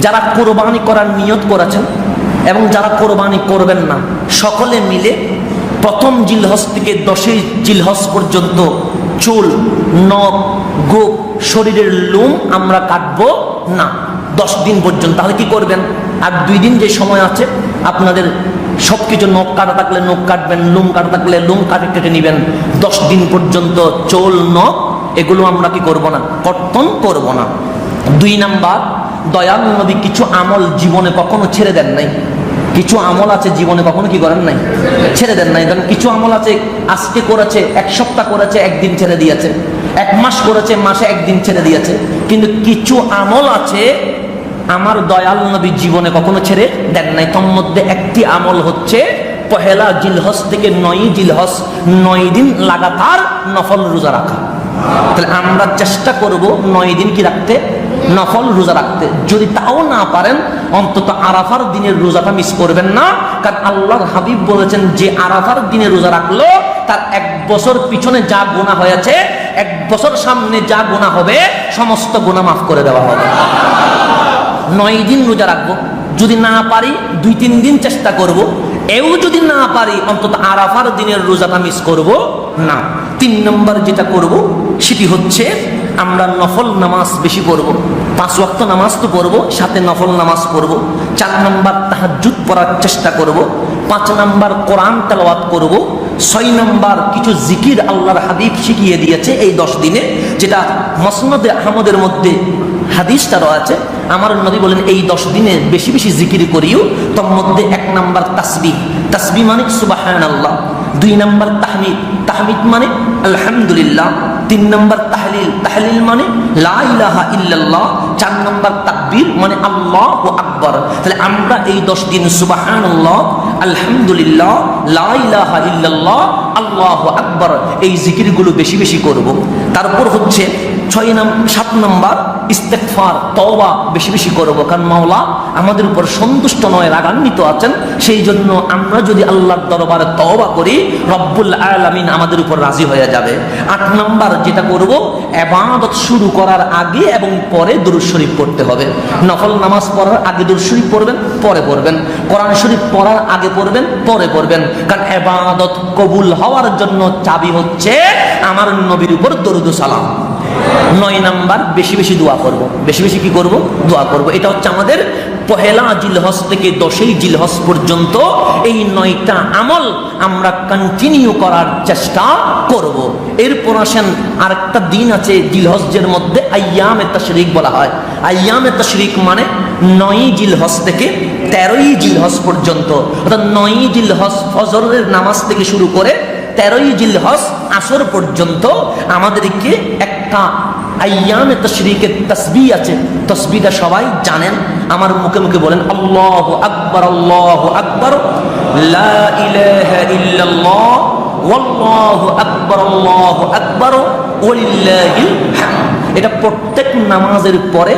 যারা কোরবানি করার নিয়ত করেছেন এবং যারা কোরবানি করবেন না, সকলে মিলে প্রথম জিলহস থেকে দশই জিলহস পর্যন্ত চুল, নখ, গোপ, শরীরের লোম আমরা কাটবো না। দশ দিন পর্যন্ত। তাহলে কি করবেন? আর দুই দিন যে সময় আছে, আপনাদের সব কিছু নখ কাটা থাকলে নখ কাটবেন, লুম কাটা থাকলে লুম কাটে কেটে নেবেন। দশ দিন পর্যন্ত চোল, নখ, এগুলো আমরা কি করব না? কর্তন করব না। দুই নাম্বার দয়াল নবী কিছু আমল জীবনে কখনো ছেড়ে দেন নাই। কিছু আমল আছে জীবনে কখনো কি করেন নাই? ছেড়ে দেন নাই। কারণ কিছু আমল আছে, আজকে করেছে, এক সপ্তাহ করেছে, একদিন ছেড়ে দিয়েছে। এক মাস করেছে, মাসে একদিন ছেড়ে দিয়েছে। কিন্তু কিছু আমল আছে, আমার দয়াল নবী জীবনে কখনো ছেড়ে দেন নাই। তোর মধ্যে একটি আমল হচ্ছে, পহেলা জিলহস থেকে নয় জিলহস নয় দিন লাগাতার নফল রোজা রাখা। তাহলে আমরা চেষ্টা করব নয় দিন কি রাখতে? নফল রোজা রাখতে। যদি তাও না পারেন, অন্তত আরাফার দিনের রোজাটা মিস করবেন না, কারণ আল্লাহর হাবিব বলেছেন, যে আরাফার দিনে রোজা রাখল, তার এক বছর পিছনে যা গুণা হয়েছে, এক বছর সামনে যা গুণা হবে, সমস্ত গোনা মাফ করে দেওয়া হবে। নয় দিন রোজা রাখব। যদি না পারি, দুই তিন দিন চেষ্টা করব। এও যদি না পারি, অন্তত আরাফার দিনের রোজাটা মিস করব। না। তিন নম্বর যেটা করব, সেটি হচ্ছে, আমরা নফল নামাজ বেশি পড়ব। পাঁচ ওয়াক্ত নামাজ তো পড়ব, সাথে নফল নামাজ পড়ব, চার নম্বর তাহাজুদ পড়ার চেষ্টা করব, পাঁচ নম্বর কোরআন তেলাওয়াত করব, ছয় নম্বর কিছু জিকির আল্লাহর হাবিব শিখিয়ে দিয়েছে এই দশ দিনে, যেটা মসনদে আহমদের মধ্যে হাদিসটা রয়েছে। আমার নবী বলেন, এই দশ দিনে বেশি বেশি জিকির করিও। তোর মধ্যে এক নাম্বার তাসবি তাসবি মানে সুবাহান আল্লাহ দুই নাম্বার তাহমিদ। তাহমিদ মানে আলহামদুলিল্লাহ। তিন নম্বর তাহলিল। তাহলিল মানে লাইলাহা ইল্লাল্লাহ, চার নম্বর তাকবীর মানে আল্লাহ ও আকবর। তাহলে আমরা এই দশ দিন সুবাহান আলহামদুলিল্লাহ লাইলাহা ইল্লাল্লাহ, আল্লাহ আকবর, এই জিকিরগুলো বেশি বেশি করব। তারপর হচ্ছে ছয় নাম, সাত নম্বর ইস্তেকফার তওবা বেশি বেশি করব। কারণ মাওলা আমাদের উপর সন্তুষ্ট নয়, রাগান্বিত আছেন। সেই জন্য আমরা যদি আল্লাহর দরবারে তওবা করি, রব্বুল আলামিন আমাদের উপর রাজি হয়ে যাবে। আট নম্বর যেটা করব, এবাদত শুরু করার আগে এবং পরে দুরুদ শরীফ পড়তে হবে। নফল নামাজ পড়ার আগে দুরুদ শরীফ পড়বেন, পরে পড়বেন। কোরআন শরীফ পড়ার আগে পড়বেন, পরে পড়বেন। কারণ এবাদত কবুল হওয়ার জন্য চাবি হচ্ছে আমার নবীর উপর দরুদ সালাম। নয় নাম্বার, বেশি বেশি দোয়া করব। বেশি বেশি কি করব? দোয়া করব। এটা হচ্ছে আমাদের পহেলা জিলহস থেকে দশই জিলহস পর্যন্ত এই নয়টা আমল আমরা কন্টিনিউ করার চেষ্টা করব। এরপর আসেন আরেকটা দিন আছে জিলহসের মধ্যে আয়ামে তশরিক বলা হয়। আয়ামে তশরিক মানে নয় জিলহস থেকে তেরোই জিলহস পর্যন্ত। অর্থাৎ নয় জিলহস ফজরের নামাজ থেকে শুরু করে তেরোই জিলহস আসর পর্যন্ত আমাদেরকে একটা আয়ামে তশরিকের তসবি আছে। তসবিটা সবাই জানেন। আমার মুখে মুখে বলেন, আল্লাহ আকবর আল্লাহ আকবর আকবর, আল্লাহু আকবর এটা প্রত্যেক নামাজের পরে,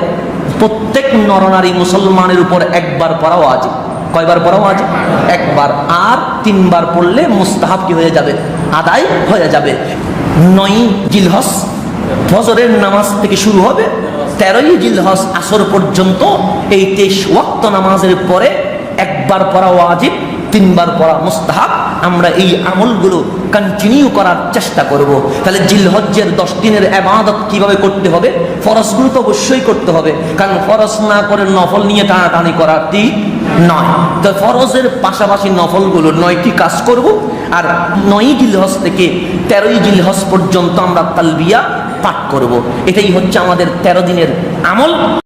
প্রত্যেক নরনারী মুসলমানের উপর একবার পড়া ওয়াজিব। কয়বার পড়াও আছে একবার। আর তিনবার পড়লে মুস্তাহাব কি হয়ে যাবে? আদায় হয়ে যাবে। নয় জিলহস ফজরের নামাজ থেকে শুরু হবে, তেরোই জিলহস আসর পর্যন্ত এই তেইশ ওয়াক্ত নামাজের পরে একবার পড়া ওয়াজিব, তিনবার পড়া মুস্তাহাব, আমরা এই আমলগুলো কন্টিনিউ করার চেষ্টা করব। তাহলে জিলহজ্জের দশ দিনের আবাদত কীভাবে করতে হবে? ফরজগুলো তো অবশ্যই করতে হবে, কারণ ফরজ না করে নফল নিয়ে টানাটানি করাটি নয়। তো ফরজের পাশাপাশি নফলগুলো নয়টি কাজ করব, আর নয় জিলহজ থেকে তেরোই জিলহজ পর্যন্ত আমরা তালবিয়া পাঠ করব। এটাই হচ্ছে আমাদের তেরো দিনের আমল।